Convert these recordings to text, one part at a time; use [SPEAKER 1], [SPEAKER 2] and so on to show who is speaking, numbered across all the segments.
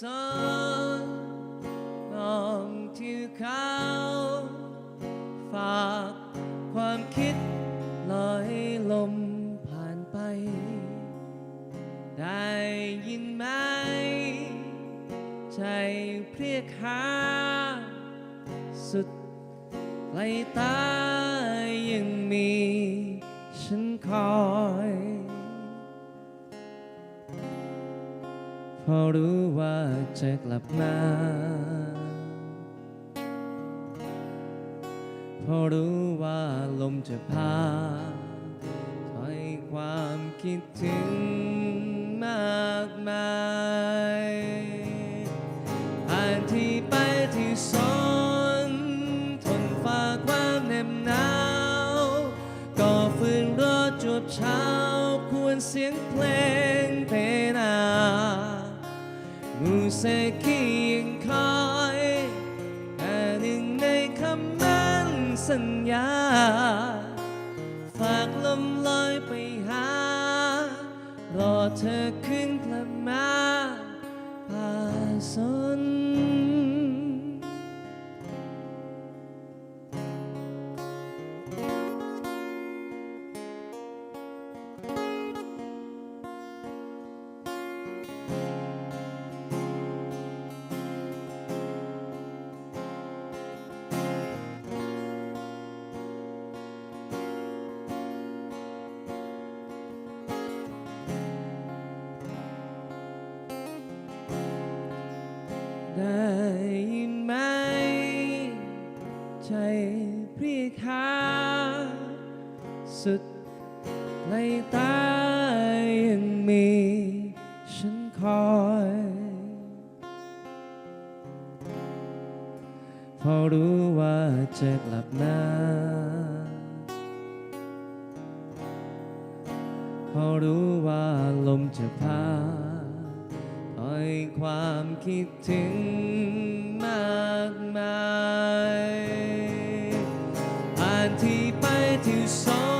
[SPEAKER 1] สอนมองที่เขาฝากความคิดลอยลมผ่านไป ได้ยินไหม ใจเพรียกหา สุดไกลตายังมีฉันคอย พราะรู้ว่าจะกลับมาพราะรู้ว่าลมจะพาถอยความคิดถึงมากมายผ่านที่ไปที่สนทนฝ่าความเหน็บหนาว ก็ฝืนรอจวบเช้าควรเสียงเพลง เสกียังคอยแต่หนึ่งในคำมั่นสัญญาฝากลมลอยไปหา รอเธอขึ้นกลับมาผ่าสน ได้ยินไหม ใจเพรียกหาสุดในตายังมีฉันคอยพราะรู้ว่าจะกลับมาเพราะรู้ว่าลมจะพาปล่ อยความคิดถึงมากมายผ่านที่ไปที่สอ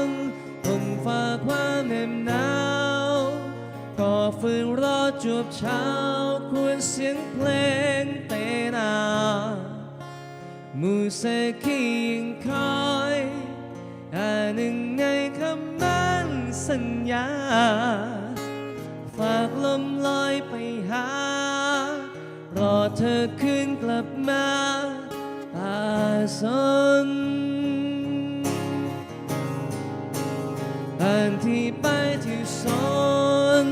[SPEAKER 1] งต้องฝ่าความเหน็บหนาวก็ฝืนรอจวบเช้าควรเสียงเพลงเตนามูเสกียงคอยอ่าหนึ่งในคำมั่นสัญญาากลมลอยไปหา รอเธอคืนกลับมาป่าสนผ่านที่ไปที่สน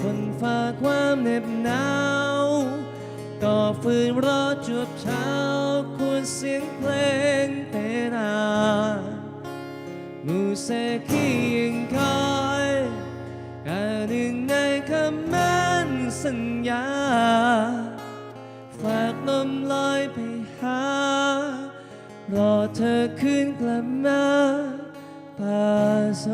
[SPEAKER 1] ทนฝ่าความเหน็บหนาวก็ฝืนรอจวบเช้าควรเสียงเพลงเตนามูเสกียัง หนึ่งในคำมั่นสัญญา ฝากลมลอยไปหา รอเธอคืนกลับมาป่าส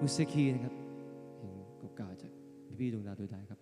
[SPEAKER 1] นมุสคีนะครับเพลงเก่าๆจากพี่ๆดวงดาวดวงใจครับ